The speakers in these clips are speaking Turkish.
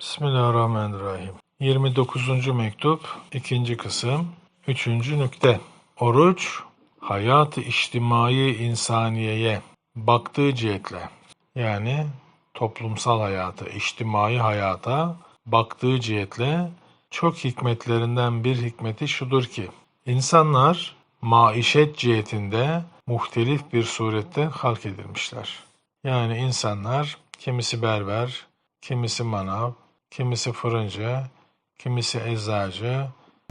Bismillahirrahmanirrahim. 29. mektup, ikinci kısım, üçüncü nükte. Oruç, hayat-ı içtimai insaniyeye baktığı cihetle, yani toplumsal hayata, içtimai hayata baktığı cihetle çok hikmetlerinden bir hikmeti şudur ki, insanlar maişet cihetinde muhtelif bir surette halk edilmişler. Yani insanlar kimisi berber, kimisi manav, kimisi fırıncı, kimisi eczacı.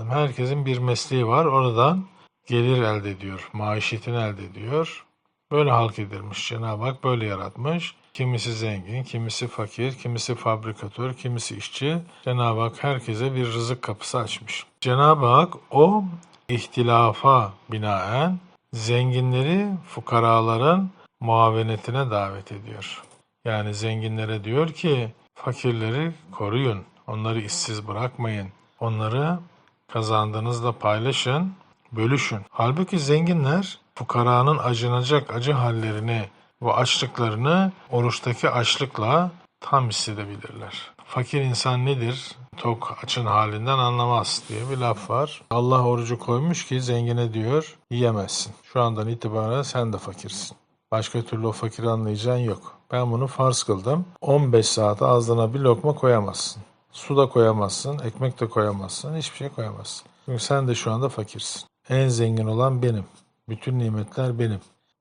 Herkesin bir mesleği var. Oradan gelir elde ediyor, maişetini elde ediyor. Böyle halk edilmiş. Cenab-ı Hak böyle yaratmış. Kimisi zengin, kimisi fakir, kimisi fabrikatör, kimisi işçi. Cenab-ı Hak herkese bir rızık kapısı açmış. Cenab-ı Hak o ihtilafa binaen zenginleri fukaraların muavenetine davet ediyor. Yani zenginlere diyor ki fakirleri koruyun, onları işsiz bırakmayın, onları kazandığınızla paylaşın, bölüşün. Halbuki zenginler fukaranın acınacak acı hallerini ve açlıklarını oruçtaki açlıkla tam hissedebilirler. Fakir insan nedir? Tok açın halinden anlamaz diye bir laf var. Allah orucu koymuş ki zengine diyor yiyemezsin. Şu andan itibaren sen de fakirsin. Başka türlü o fakiri anlayacağın yok. Ben bunu farz kıldım. 15 saat ağzına bir lokma koyamazsın. Su da koyamazsın, ekmek de koyamazsın, hiçbir şey koyamazsın. Çünkü sen de şu anda fakirsin. En zengin olan benim. Bütün nimetler benim.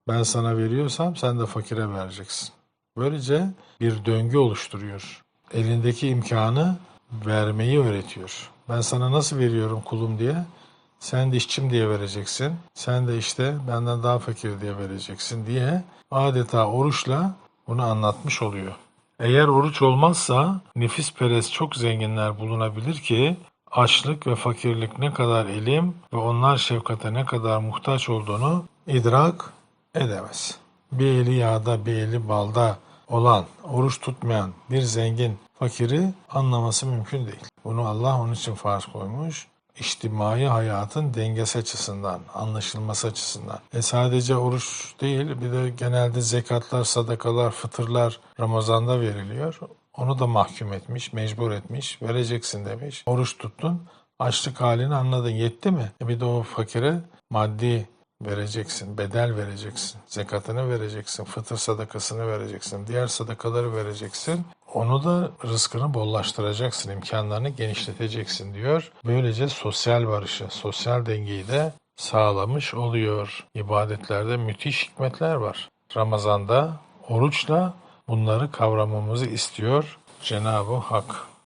Ben sana veriyorsam sen de fakire vereceksin. Böylece bir döngü oluşturuyor. Elindeki imkanı vermeyi öğretiyor. Ben sana nasıl veriyorum kulum diye sen de işçim diye vereceksin. Sen de işte benden daha fakir diye vereceksin diye adeta oruçla bunu anlatmış oluyor. Eğer oruç olmazsa nefis perest çok zenginler bulunabilir ki açlık ve fakirlik ne kadar elim ve onlar şefkate ne kadar muhtaç olduğunu idrak edemez. Bir eli yağda bir eli balda olan, oruç tutmayan bir zengin fakiri anlaması mümkün değil. Bunu Allah onun için farz koymuş içtimai hayatın dengesi açısından, anlaşılması açısından. E sadece oruç değil, bir de genelde zekatlar, sadakalar, fıtırlar Ramazan'da veriliyor. Onu da mahkum etmiş, mecbur etmiş, vereceksin demiş. Oruç tuttun, açlık halini anladın, yetti mi? E bir de o fakire maddi vereceksin, bedel vereceksin, zekatını vereceksin, fıtır sadakasını vereceksin, diğer sadakaları vereceksin. Onu da rızkını bollaştıracaksın, imkanlarını genişleteceksin diyor. Böylece sosyal barışı, sosyal dengeyi de sağlamış oluyor. İbadetlerde müthiş hikmetler var. Ramazanda oruçla bunları kavramamızı istiyor Cenab-ı Hak.